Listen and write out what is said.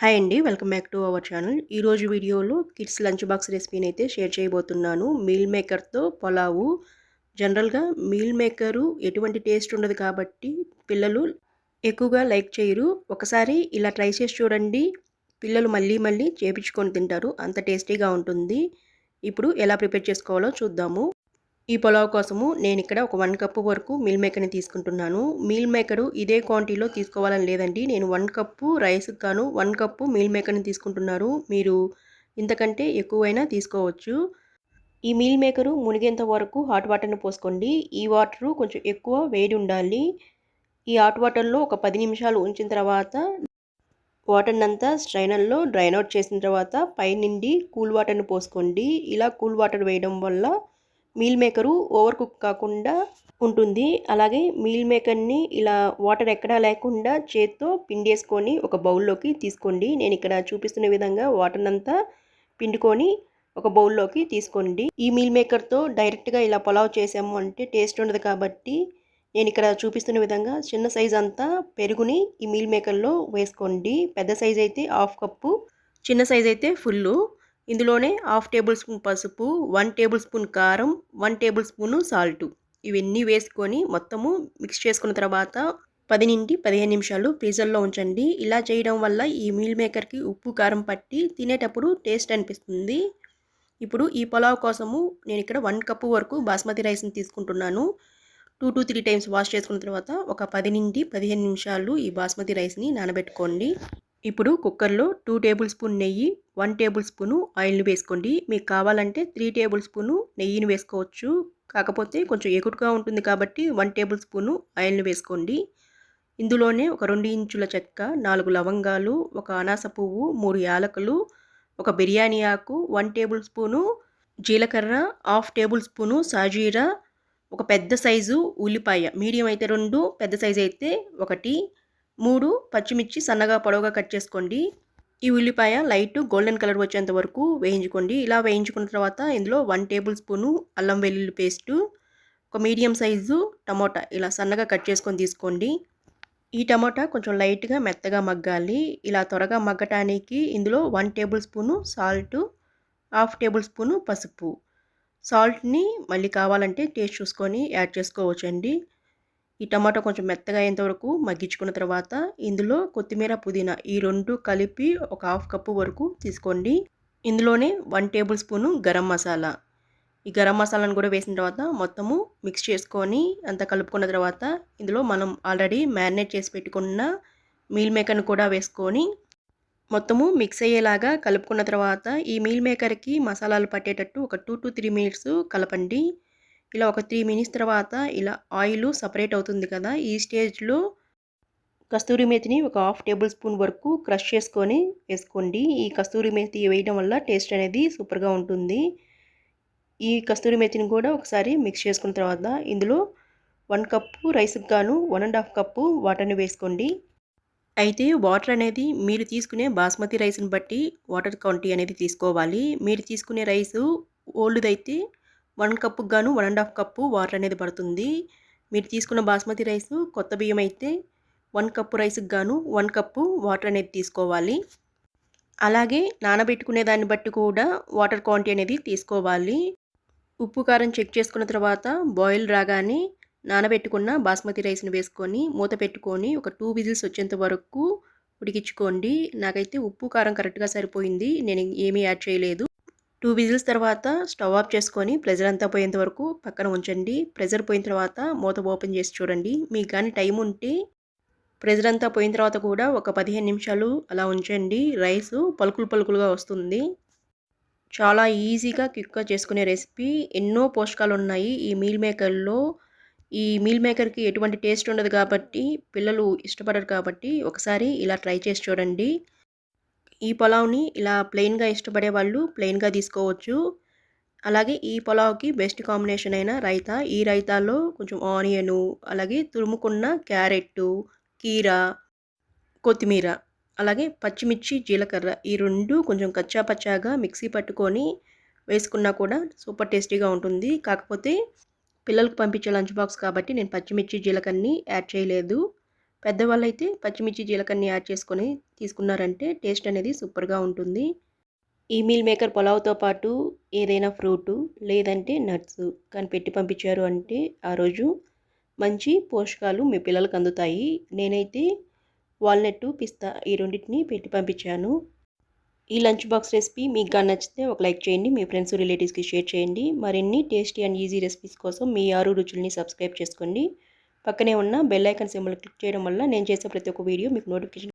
Hi అండి. Welcome back to our channel. ఈరోజు వీడియోలో కిడ్స్ లంచ్ బాక్స్ రెసిపీని అయితే షేర్ చేయబోతున్నాను. మీల్ మేకర్తో పొలావు. జనరల్గా మీల్ మేకరు ఎటువంటి టేస్ట్ ఉండదు కాబట్టి పిల్లలు ఎక్కువగా లైక్ చేయరు. ఒకసారి ఇలా ట్రై చేసి చూడండి. పిల్లలు మళ్ళీ మళ్ళీ చేపించుకొని తింటారు. అంత టేస్టీగా ఉంటుంది. ఇప్పుడు ఎలా ప్రిపేర్ చేసుకోవాలో చూద్దాము. ఈ పులావ్ కోసము నేను ఇక్కడ ఒక వన్ కప్పు వరకు మీల్ మేకర్ని తీసుకుంటున్నాను. మీల్ మేకరు ఇదే క్వాంటిటీలో తీసుకోవాలని లేదండి. నేను వన్ కప్పు రైస్కి గాను వన్ కప్పు మీల్ మేకర్ని తీసుకుంటున్నారు. మీరు ఇంతకంటే ఎక్కువైనా తీసుకోవచ్చు. ఈ మీల్ మేకరు మునిగేంత వరకు హాట్ వాటర్ని పోసుకోండి. ఈ వాటరు కొంచెం ఎక్కువ వేడి ఉండాలి. ఈ హాట్ వాటర్లో ఒక పది నిమిషాలు ఉంచిన తర్వాత వాటర్ని అంతా స్ట్రైనర్లో డ్రైన్ అవుట్ చేసిన తర్వాత పైనుండి కూల్ వాటర్ని పోసుకోండి. ఇలా కూల్ వాటర్ వేయడం వల్ల మీల్ మేకరు ఓవర్ కుక్ కాకుండా ఉంటుంది. అలాగే మీల్ మేకర్ని ఇలా వాటర్ ఎక్కడా లేకుండా చేత్తో పిండేసుకొని ఒక బౌల్లోకి తీసుకోండి. నేను ఇక్కడ చూపిస్తున్న విధంగా వాటర్ అంతా పిండుకొని ఒక బౌల్లోకి తీసుకోండి. ఈ మీల్ మేకర్తో డైరెక్ట్గా ఇలా పొలావ్ చేసాము అంటే టేస్ట్ ఉండదు కాబట్టి నేను ఇక్కడ చూపిస్తున్న విధంగా చిన్న సైజ్ అంతా పెరుగుని ఈ మీల్ మేకర్లో వేసుకోండి. పెద్ద సైజ్ అయితే హాఫ్ కప్పు చిన్న సైజ్ అయితే ఫుల్లు. ఇందులోనే హాఫ్ టేబుల్ స్పూన్ పసుపు వన్ టేబుల్ స్పూన్ కారం వన్ టేబుల్ స్పూను సాల్ట్. ఇవన్నీ వేసుకొని మొత్తము మిక్స్ చేసుకున్న తర్వాత పది నుండి పదిహేను నిమిషాలు ఫ్రీజర్లో ఉంచండి. ఇలా చేయడం వల్ల ఈ మీల్ మేకర్కి ఉప్పు కారం పట్టి తినేటప్పుడు టేస్ట్ అనిపిస్తుంది. ఇప్పుడు ఈ పులావ్ కోసము నేను ఇక్కడ వన్ కప్పు వరకు బాస్మతి రైస్ని తీసుకుంటున్నాను. Two to three times wash చేసుకున్న తర్వాత ఒక పది నుండి పదిహేను నిమిషాలు ఈ బాస్మతి రైస్ని నానబెట్టుకోండి. ఇప్పుడు కుక్కర్లో టూ టేబుల్ స్పూన్ నెయ్యి వన్ టేబుల్ స్పూను ఆయిల్ని వేసుకోండి. మీకు కావాలంటే త్రీ టేబుల్ స్పూను నెయ్యిని వేసుకోవచ్చు. కాకపోతే కొంచెం ఎగుటుగా ఉంటుంది కాబట్టి వన్ టేబుల్ స్పూను ఆయిల్ని వేసుకోండి. ఇందులోనే ఒక రెండు ఇంచుల చెక్క నాలుగు లవంగాలు ఒక అనాస పువ్వు మూడు యాలకులు ఒక బిర్యానీ ఆకు వన్ టేబుల్ స్పూను జీలకర్ర హాఫ్ టేబుల్ స్పూను సాజీరా ఒక పెద్ద సైజు ఉల్లిపాయ మీడియం అయితే రెండు పెద్ద సైజు అయితే ఒకటి మూడు పచ్చిమిర్చి సన్నగా పొడవుగా కట్ చేసుకోండి. ఈ ఉల్లిపాయ లైట్ గోల్డెన్ కలర్ వచ్చేంత వరకు వేయించుకోండి. ఇలా వేయించుకున్న తర్వాత ఇందులో వన్ టేబుల్ స్పూను అల్లం వెల్లుల్లి పేస్టు ఒక మీడియం సైజు టమోటా ఇలా సన్నగా కట్ చేసుకొని తీసుకోండి. ఈ టమోటా కొంచెం లైట్గా మెత్తగా మగ్గాలి. ఇలా త్వరగా మగ్గటానికి ఇందులో one tablespoon salt half tablespoon పసుపు. సాల్ట్ని మళ్ళీ కావాలంటే టేస్ట్ చూసుకొని యాడ్ చేసుకోవచ్చండి. ఈ టమాటా కొంచెం మెత్తగా అయ్యేంతవరకు మగ్గించుకున్న తర్వాత ఇందులో కొత్తిమీర పుదీనా ఈ రెండు కలిపి ఒక హాఫ్ కప్పు వరకు తీసుకోండి. ఇందులోనే one tablespoon garam masala. ఈ గరం మసాలాను కూడా వేసిన తర్వాత మొత్తము మిక్స్ చేసుకొని అంతా కలుపుకున్న తర్వాత ఇందులో మనం ఆల్రెడీ మ్యారినేట్ చేసి పెట్టుకున్న మీల్ మేకర్ని కూడా వేసుకొని మొత్తము మిక్స్ అయ్యేలాగా కలుపుకున్న తర్వాత ఈ మీల్ మేకర్కి మసాలాలు పట్టేటట్టు ఒక టూ టు త్రీ మినిట్స్ కలపండి. ఇలా ఒక త్రీ మినిట్స్ తర్వాత ఇలా ఆయిల్ సపరేట్ అవుతుంది కదా ఈ స్టేజ్లో కస్తూరి మేతిని ఒక హాఫ్ టేబుల్ స్పూన్ వరకు క్రష్ చేసుకొని వేసుకోండి. ఈ కస్తూరి మేతి వేయడం వల్ల టేస్ట్ అనేది సూపర్గా ఉంటుంది. ఈ కస్తూరి మేతిని కూడా ఒకసారి మిక్స్ చేసుకున్న తర్వాత ఇందులో వన్ కప్పు రైస్కి గాను వన్ అండ్ హాఫ్ కప్పు వాటర్ని వేసుకోండి. అయితే వాటర్ అనేది మీరు తీసుకునే బాస్మతి రైస్ని బట్టి వాటర్ క్వాంటిటీ అనేది తీసుకోవాలి. మీరు తీసుకునే రైసు ఓల్డ్ అయితే వన్ కప్పుకు గాను one and half cup water అనేది పడుతుంది. మీరు తీసుకున్న బాస్మతి రైస్ కొత్త బియ్యం అయితే వన్ కప్పు రైస్కి గాను వన్ కప్పు వాటర్ అనేది తీసుకోవాలి. అలాగే నానబెట్టుకునే దాన్ని బట్టి కూడా వాటర్ క్వాంటిటీ అనేది తీసుకోవాలి. ఉప్పు కారం చెక్ చేసుకున్న తర్వాత బాయిల్ రాగానే నానబెట్టుకున్న బాస్మతి రైస్ని వేసుకొని మూత పెట్టుకొని ఒక టూ విజిల్స్ వచ్చేంత వరకు ఉడికించుకోండి. నాకైతే ఉప్పు కారం కరెక్ట్గా సరిపోయింది. నేను ఏమీ యాడ్ చేయలేదు. టూ విజిల్స్ తర్వాత స్టవ్ ఆఫ్ చేసుకొని ప్రెజర్ అంతా పోయేంత వరకు పక్కన ఉంచండి. ప్రెజర్ పోయిన తర్వాత మూత ఓపెన్ చేసి చూడండి. మీకు కానీ టైం ఉంటే ప్రెజర్ అంతా పోయిన తర్వాత కూడా ఒక పదిహేను నిమిషాలు అలా ఉంచండి. రైస్ పలుకులు పలుకులుగా వస్తుంది. చాలా ఈజీగా క్విక్గా చేసుకునే రెసిపీ. ఎన్నో పోషకాలు ఉన్నాయి ఈ మీల్ మేకర్లో. ఈ మీల్ మేకర్కి ఎటువంటి టేస్ట్ ఉండదు కాబట్టి పిల్లలు ఇష్టపడరు కాబట్టి ఒకసారి ఇలా ట్రై చేసి చూడండి. ఈ పులావ్ని ఇలా ప్లెయిన్గా ఇష్టపడే వాళ్ళు ప్లెయిన్గా తీసుకోవచ్చు. అలాగే ఈ పులావ్కి బెస్ట్ కాంబినేషన్ అయిన రైతా ఈ రైతాలో కొంచెం ఆనియను అలాగే తురుముకున్న క్యారెట్టు కీర కొత్తిమీర అలాగే పచ్చిమిర్చి జీలకర్ర ఈ రెండు కొంచెం కచ్చా పచ్చాగా మిక్సీ పట్టుకొని వేసుకున్నా కూడా సూపర్ టేస్టీగా ఉంటుంది. కాకపోతే పిల్లలకు పంపించే లంచ్ బాక్స్ కాబట్టి నేను పచ్చిమిర్చి జీలకర్రని యాడ్ చేయలేదు. పెద్దవాళ్ళు అయితే పచ్చిమిర్చి జీలకర్రని యాడ్ చేసుకొని తీసుకున్నారంటే టేస్ట్ అనేది సూపర్గా ఉంటుంది. ఈ మీల్ మేకర్ పులావ్తో పాటు ఏదైనా ఫ్రూటు లేదంటే నట్స్ కానీ పెట్టి పంపించారు అంటే ఆ రోజు మంచి పోషకాలు మీ పిల్లలకు అందుతాయి. నేనైతే వాల్నట్ పిస్తా ఈ రెండింటిని పెట్టి పంపించాను. ఈ లంచ్ బాక్స్ రెసిపీ మీకు కానీ నచ్చితే ఒక లైక్ చేయండి మీ ఫ్రెండ్స్ రిలేటివ్స్కి షేర్ చేయండి. మరిన్ని టేస్టీ అండ్ ఈజీ రెసిపీస్ కోసం మీ ఆరు రుచుల్ని సబ్స్క్రైబ్ చేసుకోండి. పక్కనే ఉన్న బెల్ ఐకన్ సింబల్ క్లిక్ చేయడం వల్ల నేను చేసే ప్రతి ఒక్క వీడియో మీకు నోటిఫికేషన్